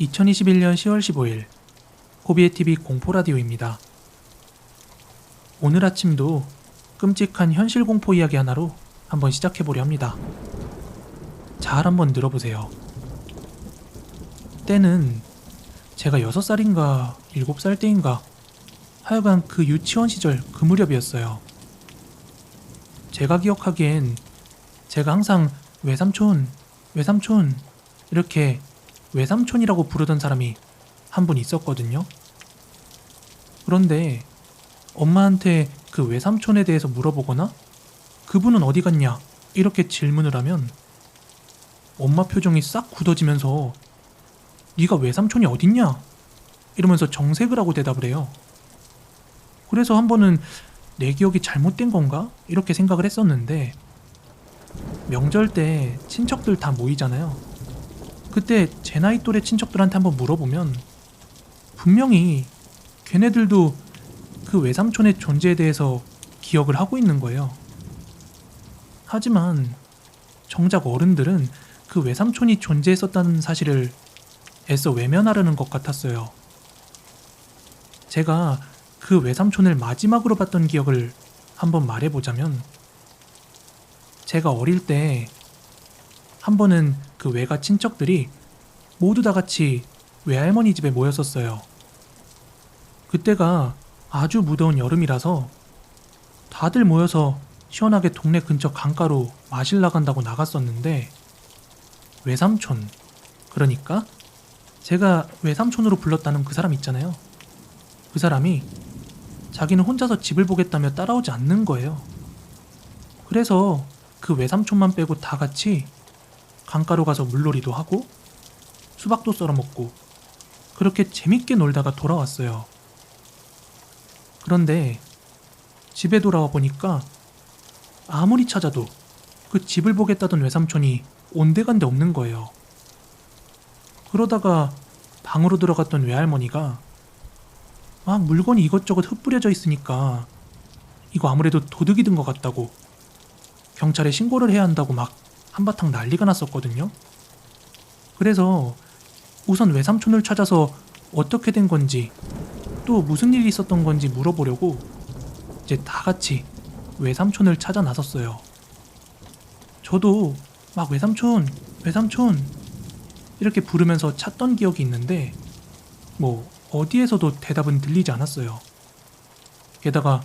2021년 10월 15일 코비의 TV 공포 라디오입니다. 오늘 아침도 끔찍한 현실 공포 이야기 하나로 한번 시작해 보려 합니다. 잘 한번 들어보세요. 때는 제가 6살인가 7살 때인가 하여간 그 유치원 시절 그 무렵이었어요. 제가 기억하기엔 제가 항상 외삼촌, 외삼촌 이렇게 외삼촌이라고 부르던 사람이 한 분 있었거든요. 그런데 엄마한테 그 외삼촌에 대해서 물어보거나 그분은 어디 갔냐 이렇게 질문을 하면 엄마 표정이 싹 굳어지면서 네가 외삼촌이 어딨냐 이러면서 정색을 하고 대답을 해요. 그래서 한 번은 내 기억이 잘못된 건가 이렇게 생각을 했었는데 명절 때 친척들 다 모이잖아요. 그때 제 나이 또래 친척들한테 한번 물어보면 분명히 걔네들도 그 외삼촌의 존재에 대해서 기억을 하고 있는 거예요. 하지만 정작 어른들은 그 외삼촌이 존재했었다는 사실을 애써 외면하려는 것 같았어요. 제가 그 외삼촌을 마지막으로 봤던 기억을 한번 말해보자면 제가 어릴 때 한 번은 그 외가 친척들이 모두 다 같이 외할머니 집에 모였었어요. 그때가 아주 무더운 여름이라서 다들 모여서 시원하게 동네 근처 강가로 마실 나간다고 나갔었는데 외삼촌 그러니까 제가 외삼촌으로 불렀다는 그 사람 있잖아요. 그 사람이 자기는 혼자서 집을 보겠다며 따라오지 않는 거예요. 그래서 그 외삼촌만 빼고 다 같이 강가로 가서 물놀이도 하고 수박도 썰어 먹고 그렇게 재밌게 놀다가 돌아왔어요. 그런데 집에 돌아와 보니까 아무리 찾아도 그 집을 보겠다던 외삼촌이 온데간데 없는 거예요. 그러다가 방으로 들어갔던 외할머니가 막 물건이 이것저것 흩뿌려져 있으니까 이거 아무래도 도둑이 든 것 같다고 경찰에 신고를 해야 한다고 막 한바탕 난리가 났었거든요. 그래서 우선 외삼촌을 찾아서 어떻게 된 건지 또 무슨 일이 있었던 건지 물어보려고 이제 다 같이 외삼촌을 찾아 나섰어요. 저도 막 외삼촌, 외삼촌 이렇게 부르면서 찾던 기억이 있는데 뭐 어디에서도 대답은 들리지 않았어요. 게다가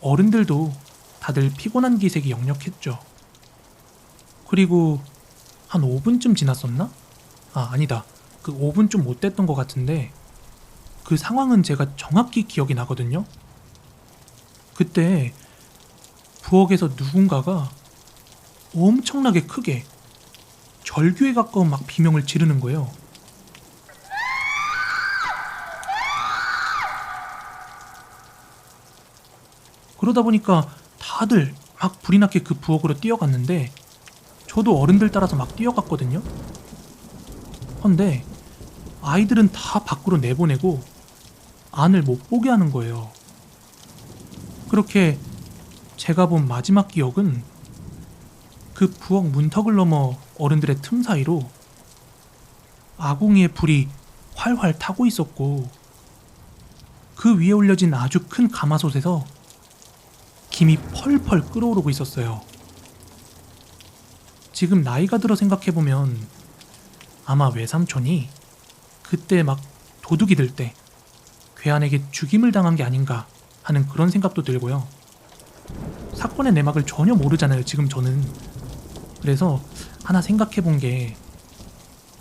어른들도 다들 피곤한 기색이 역력했죠. 그리고 한 5분쯤 지났었나? 아, 아니다. 그 5분 좀 못 됐던 것 같은데 그 상황은 제가 정확히 기억이 나거든요. 그때 부엌에서 누군가가 엄청나게 크게 절규에 가까운 막 비명을 지르는 거예요. 그러다 보니까 다들 막 불이 나게 그 부엌으로 뛰어갔는데 저도 어른들 따라서 막 뛰어갔거든요. 근데 아이들은 다 밖으로 내보내고 안을 못 보게 하는 거예요. 그렇게 제가 본 마지막 기억은 그 부엌 문턱을 넘어 어른들의 틈 사이로 아궁이의 불이 활활 타고 있었고 그 위에 올려진 아주 큰 가마솥에서 김이 펄펄 끓어오르고 있었어요. 지금 나이가 들어 생각해보면 아마 외삼촌이 그때 막 도둑이 들 때 괴한에게 죽임을 당한 게 아닌가 하는 그런 생각도 들고요. 사건의 내막을 전혀 모르잖아요, 지금 저는. 그래서 하나 생각해 본 게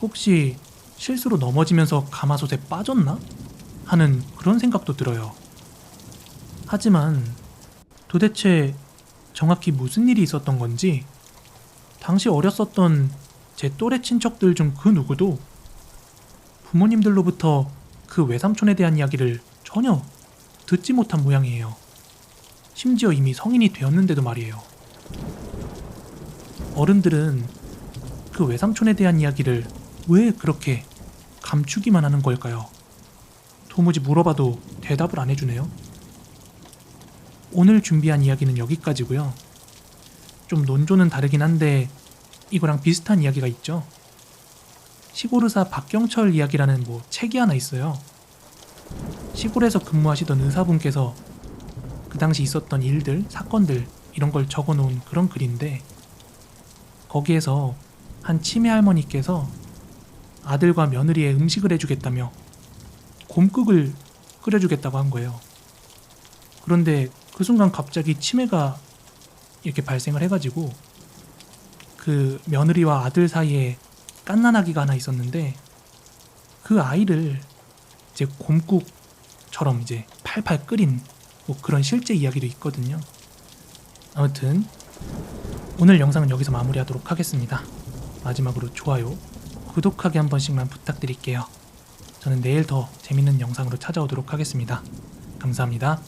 혹시 실수로 넘어지면서 가마솥에 빠졌나? 하는 그런 생각도 들어요. 하지만 도대체 정확히 무슨 일이 있었던 건지 당시 어렸었던 제 또래 친척들 중 그 누구도 부모님들로부터 그 외삼촌에 대한 이야기를 전혀 듣지 못한 모양이에요. 심지어 이미 성인이 되었는데도 말이에요. 어른들은 그 외삼촌에 대한 이야기를 왜 그렇게 감추기만 하는 걸까요? 도무지 물어봐도 대답을 안 해주네요. 오늘 준비한 이야기는 여기까지고요. 좀 논조는 다르긴 한데 이거랑 비슷한 이야기가 있죠. 시골의사 박경철 이야기라는 뭐 책이 하나 있어요. 시골에서 근무하시던 의사분께서 그 당시 있었던 일들, 사건들 이런 걸 적어 놓은 그런 글인데 거기에서 한 치매 할머니께서 아들과 며느리의 음식을 해주겠다며 곰국을 끓여주겠다고 한 거예요. 그런데 그 순간 갑자기 치매가 이렇게 발생을 해가지고 그 며느리와 아들 사이에 깐난아기가 하나 있었는데 그 아이를 이제 곰국처럼 이제 팔팔 끓인 뭐 그런 실제 이야기도 있거든요. 아무튼 오늘 영상은 여기서 마무리하도록 하겠습니다. 마지막으로 좋아요, 구독하기 한 번씩만 부탁드릴게요. 저는 내일 더 재밌는 영상으로 찾아오도록 하겠습니다. 감사합니다.